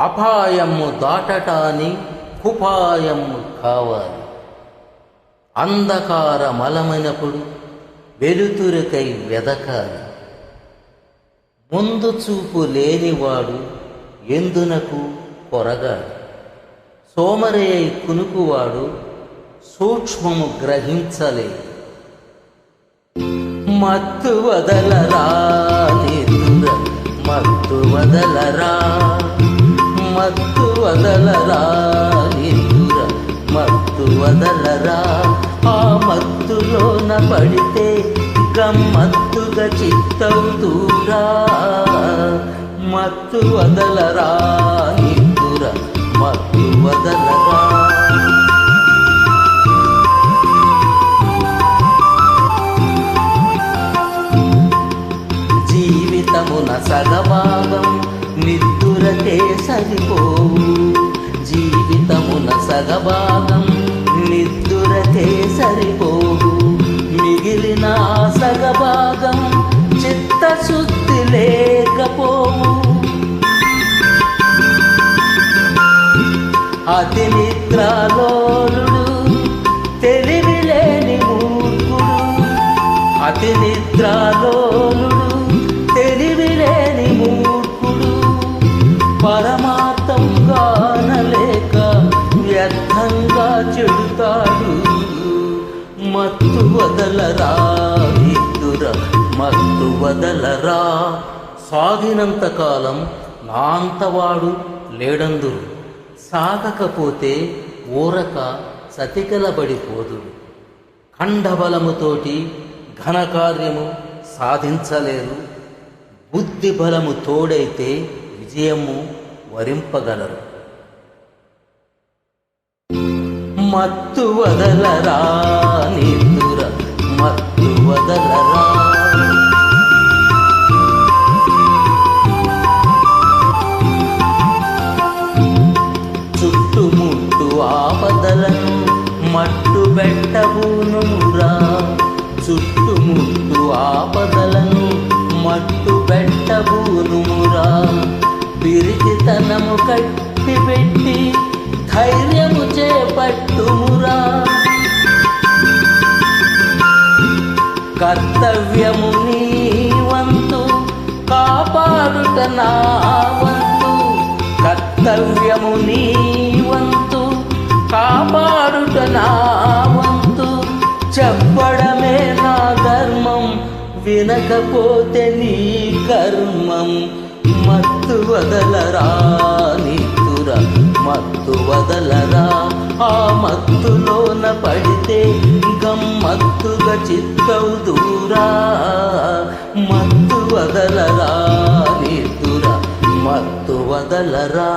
అపాయము దాటటాని కుపాయము కావాలి. అంధకార మలమైనప్పుడు వెలుతురుకై వెదకాలి. ముందు చూపు లేనివాడు ఎందునకు కొరగాడు సోమరే కునుకువాడు సూక్ష్మము గ్రహించలేదు. మత్తు వదలరా మత్తు వదలరా. మత్తు వదలరా నిద్ర మత్తు వదలరా. ఆ మత్తులోన పడితే గమ్మత్తుగా చిత్తవుతూరా మత్తు వదలరా నిద్ర మత్తు వదలరా. జీవితమున సగభాగం నిద్దురకే సరిపోవు. జీవితమున సగభాగం నిద్దురకే సరిపోవు. మిగిలిన సగభాగం చిత్తశుద్ధి లేకపోవు. అతి నిద్రలో మత్తు వదలరా నిద్దుర మత్తు వదలరా. సాగినంత కాలం నాంతవాడు లేడందురు. సాగకపోతే ఊరక సతికలబడిపోదుడు ఖండబలముతోటి ఘనకార్యము సాధించలేరు. బుద్ధి బలము తోడైతే విజయము వరింపగలరు. మత్తు వదలరా నిద్దుర మత్తు వదలరా. చుట్టుముట్టు ఆపదలను మట్టు పెట్టబూనురా చుట్టుముట్టు ఆపదలను మట్టు పెట్టబూనురా పిరికితనము కట్టిపెట్టి ధైర్యము చేపట్టుమురా. కర్తవ్యము నీ వంతు కాపాడుట నా వంతు కర్తవ్యము నీ వంతు కాపాడుట నా వంతు చెప్పడమే నా ధర్మం వినకపోతే నీ కర్మం. మత్తు వదలరా నిత్తుర మత్తు వదలరా. ఆ మత్తులోన పడితే గమ్మత్తుగా చిత్తవుదు. మత్తు వదలరా నిద్దుర మత్తు వదలరా.